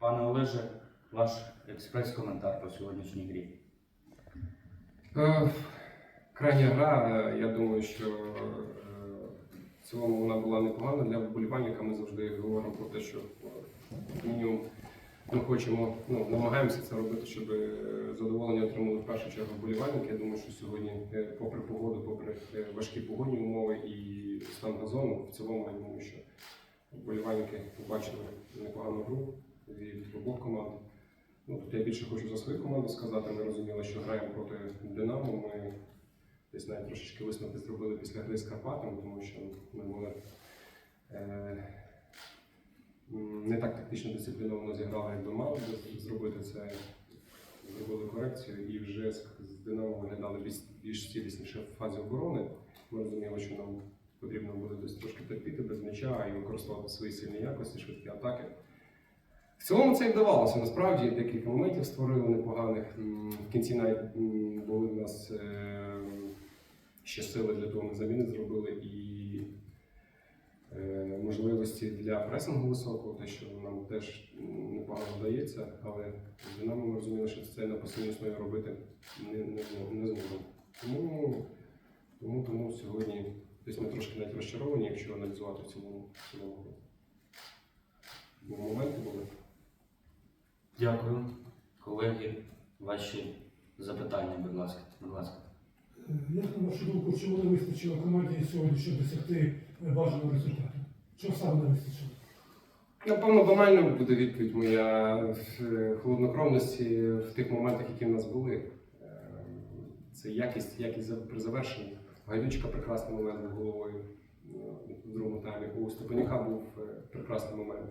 Пане Олеже, ваш експрес-коментар по сьогоднішній грі. Е, Крайня гра, е, я думаю, що е, в цілому вона була непогана для вболівальника. Ми завжди говоримо про те, що мінімум ми хочемо, ну, намагаємося це робити, щоб задоволення отримали в першу чергу вболівальники. Я думаю, що сьогодні, попри погоду, попри важкі погодні умови і стан газону, в цілому я думаю, що вболівальники побачили непогану гру від обох команд. Ну, тут я більше хочу за свою команду сказати. Ми розуміли, що граємо проти Динамо. Ми десь навіть трошечки висновки зробили після гри з Карпатами, тому що ми були е, не так тактично дисципліновано зіграли, як би мали зробити це. Зробили корекцію і вже з, Динамо виглядали більш, більш цілісніше в фазі оборони. Ми розуміли, що нам потрібно буде десь трошки терпіти без м'яча і використовувати свої сильні якості, швидкі атаки. В цілому це і вдавалося. Насправді декілька моментів створили непоганих. В кінці навіть були в нас е, ще сили для того, ми заміни зробили і е, можливості для пресингу високого, те, що нам теж непогано вдається, але з Динамо ми розуміли, що це на постійній основі робити не, не, не зможемо. Тому, тому, тому сьогодні десь ми трошки навіть розчаровані, якщо аналізувати в цілому. В цілому. Моменти були. Дякую. Колеги, ваші запитання, будь ласка. Будь ласка. Е, Як на вашу думку, чому не вистачило команді сьогодні, щоб досягти бажаного результату? Чого саме не вистачило? Напевно, банально буде відповідь моя в е, холоднокровності в тих моментах, які в нас були. Е, Це якість, якість при завершенні. Гайдучка прекрасний момент був головою в другому таймі. У Степанюка був прекрасний момент.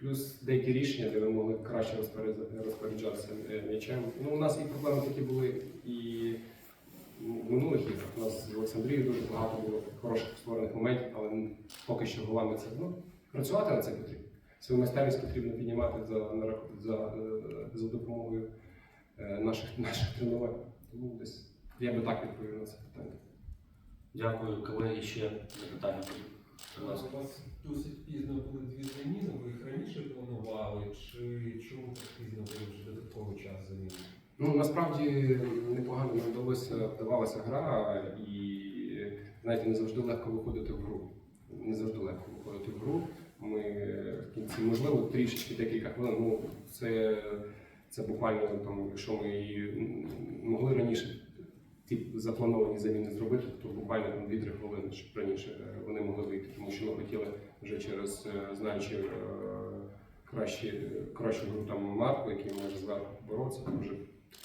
Плюс деякі рішення, де ми могли краще розпоряджатися е, м'ячем. Ну, у нас і проблеми такі були і в минулих іграх. У нас з Олександрією дуже багато було хороших створених моментів, але поки що голами це ну, працювати на це потрібно. Свою майстерність потрібно піднімати за, за, е, за допомогою е, наших, наших тренувань. Тому десь я би так відповів на це питання. Дякую, колеги. Ще запитання. Досить пізно були дві раніше планували, чи чому пізно вже додатковий час заміни? Ну насправді непогано нам вдалося вдавалася гра, і знаєте, не завжди легко виходити в гру. Не завжди легко виходити в гру. Ми в кінці, можливо, трішечки декілька хвилин. Ну це, це буквально там, якщо ми могли раніше ті заплановані заміни зробити, то буквально там 2-3 хвилини, щоб раніше вони могли вийти, тому що ми хотіли вже через е, знаючи е, кращі, кращу гру там Марку, який може зверху боротися, дуже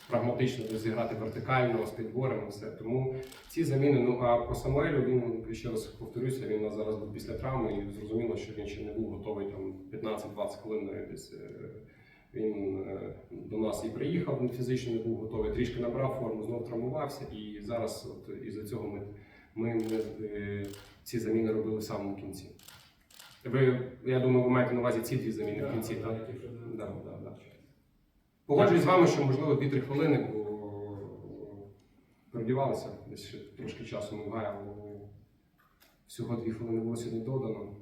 прагматично десь зіграти вертикально з підбором і все. Тому ці заміни. Ну а по Самуелю він ще раз повторюся, він нас зараз був після травми, і зрозуміло, що він ще не був готовий там 15-20 хвилин десь. е, Він е, до нас і приїхав, фізично не був готовий, трішки набрав форму, знов травмувався, і зараз, от із-за цього, ми, ми, ми е, ці заміни робили в самому кінці. Ви, я думаю, ви маєте на увазі ці дві заміни в кінці, так? Да, да, да. Погоджуюсь з вами, що можливо 2-3 хвилини, бо передівалися, десь ще трошки часу ми гаяли. Всього 2 хвилини було сьогодні додано,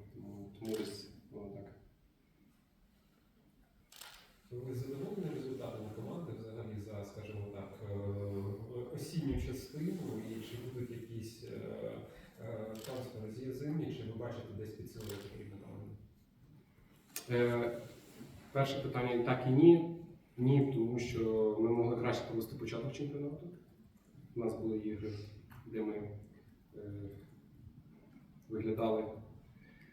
тому- десь воно так. Ви задоволені результатами команди взагалі за, скажімо так, е, осінню частину, і чи будуть якісь трансфери з'язимі, чи ви бачите десь підсилення потрібно команді? Е, перше питання так і ні. Ні, тому що ми могли краще провести початок чемпіонату. У нас були ігри, де ми е, виглядали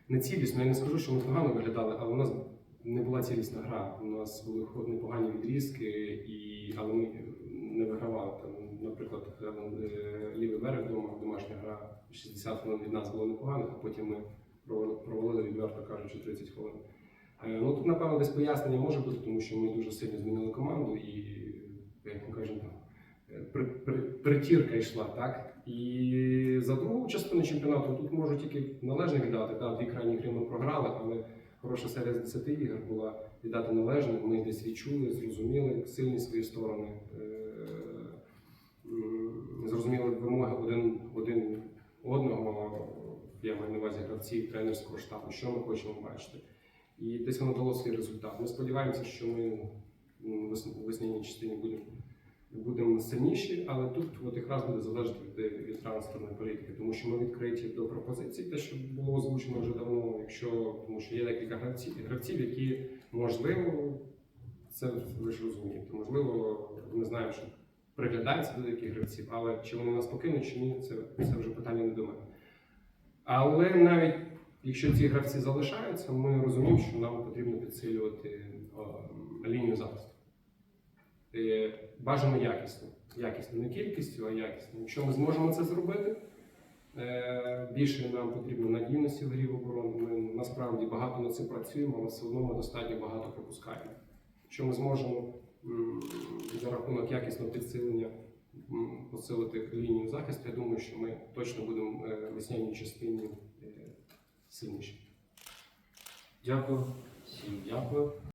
не цілісно. Я не скажу, що ми погано виглядали, але у нас не була цілісна гра. У нас були непогані відрізки, і, але ми не вигравали. Там, наприклад, е, лівий берег вдома, домашня гра 60 хвилин від нас було непогано, а потім ми провали- провалили, відверто кажучи, 30 хвилин. Е, Ну тут, напевно, десь пояснення може бути, тому що ми дуже сильно змінили команду і, як ми кажемо, е, при, при, притірка йшла, так? І за другу частину чемпіонату тут можу тільки належне віддати. Так, дві крайні гри ми програли, але хороша серія з 10 ігор була віддати належне. Ми десь відчули, зрозуміли сильні свої сторони, е, зрозуміли вимоги один, один одного. Я маю на увазі гравців, тренерського штабу, що ми хочемо бачити. І десь воно дало свій результат. Ми сподіваємося, що ми в весняній частині будемо будемо сильніші, але тут от якраз буде залежати від, від трансферної політики, тому що ми відкриті до пропозицій, те, що було озвучено вже давно, якщо тому що є декілька гравців, гравців, які можливо, це ви ж розумієте, можливо, ми знаємо, що приглядаються до деяких гравців, але чи вони нас покинуть, чи ні, це, це вже питання не до мене. Але навіть якщо ці гравці залишаються, ми розуміємо, що нам потрібно підсилювати е, лінію захисту. Е, Бажано якісно. Якісно, не кількістю, а якісно. Якщо ми зможемо це зробити, е, більше нам потрібно надійності в грі в оборону. Ми насправді багато над цим працюємо, але все одно ми достатньо багато пропускаємо. Якщо ми зможемо за рахунок якісного підсилення посилити лінію захисту, я думаю, що ми точно будемо е, в весняній частині е, сильніші. Дякую. Всім дякую.